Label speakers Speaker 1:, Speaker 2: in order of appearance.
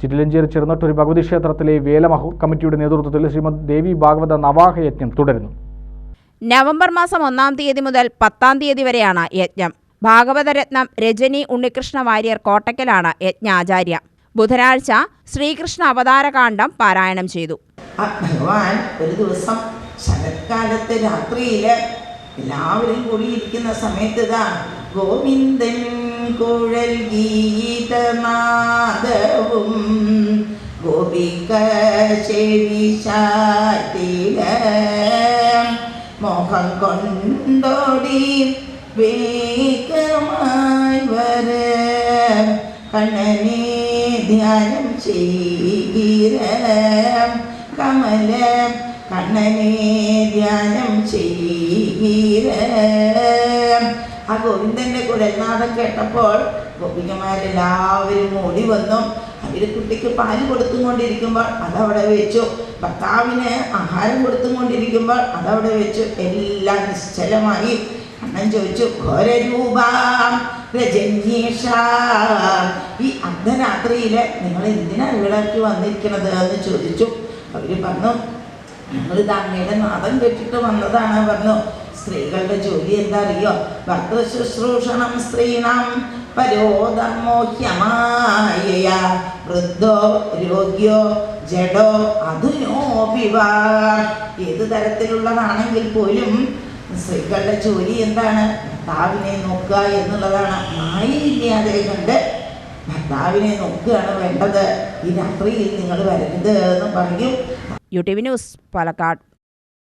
Speaker 1: ചിറ്റിലഞ്ചേരി ചെറുനട്ടൂർ ഭഗവതി ക്ഷേത്രത്തിലെ വേലമഹൂർ കമ്മിറ്റിയുടെ നേതൃത്വത്തിൽ ശ്രീമദ് ദേവി ഭാഗവത നവാഹ യജ്ഞം തുടരുന്നു.
Speaker 2: നവംബർ മാസം ഒന്നാം തീയതി മുതൽ പത്താം തീയതി വരെയാണ് യജ്ഞം. ഭാഗവതരത്നം രജനി ഉണ്ണികൃഷ്ണ വാര്യർ കോട്ടക്കലാണ് യജ്ഞാചാര്യ. ബുധനാഴ്ച ശ്രീകൃഷ്ണ അവതാരകാന്ഡം പാരായണം ചെയ്തു.
Speaker 3: ആ ഭഗവാൻ ഒരു ദിവസം ശരത്കാലത്തെ രാത്രിയിൽ എല്ലാവരും കൂടിയിരിക്കുന്ന സമയത്ത് ഇതാ ഗോവിന്ദൻ കുഴൽ ഗീതമാധവും ഗോപിക ചെവിശാത്തില മോഹം കൊണ്ടോടി വേഗമായി വര. കണ്ണനെ ധ്യാനം ചെയ്യീര. കമല കണ്ണനെ ധ്യാനം ചെയ്യീര. ആ ഗോവിന്ദന്റെ കുരൽനാഥം കേട്ടപ്പോൾ ഗോപികമാരെല്ലാവരും ഓടി വന്നു. അവർ കുട്ടിക്ക് പാൽ കൊടുത്തുകൊണ്ടിരിക്കുമ്പോൾ അതവിടെ വെച്ചു. ഭർത്താവിന് ആഹാരം കൊടുത്തുകൊണ്ടിരിക്കുമ്പോൾ അതവിടെ വെച്ചു. എല്ലാം നിശ്ചലമായി. അണ്ണൻ ചോദിച്ചു ഘോരൂപ രജനീഷ ഈ അർദ്ധരാത്രിയിൽ നിങ്ങൾ എന്തിനാണ് ഇവിടേക്ക് വന്നിരിക്കണത്? എന്ന് ചോദിച്ചു. അവർ പറഞ്ഞു ഞങ്ങൾ ഇത് അങ്ങയുടെ നാദം കേട്ടിട്ട് വന്നതാണ് പറഞ്ഞു. സ്ത്രീകളുടെ ജോലി എന്താ അറിയോ ഭർത്തൃ ശുശ്രൂഷണം സ്ത്രീണം പരോധമോഹ്യമായ വൃദ്ധോ രോഗ്യോ ജഡോ അധുനോപിവ ഏത് തരത്തിലുള്ളതാണെങ്കിൽ പോലും സ്ത്രീകളുടെ ജോലി എന്താണ്? ഭർത്താവിനെ നോക്കുക എന്നുള്ളതാണ്. മായയില്ലാതെ കണ്ട് ഭർത്താവിനെ നോക്കുകയാണ് വേണ്ടത്. ഈ രാത്രിയിൽ നിങ്ങൾ വരരുത് എന്ന് പറയും.
Speaker 2: YouTube news Palakkad.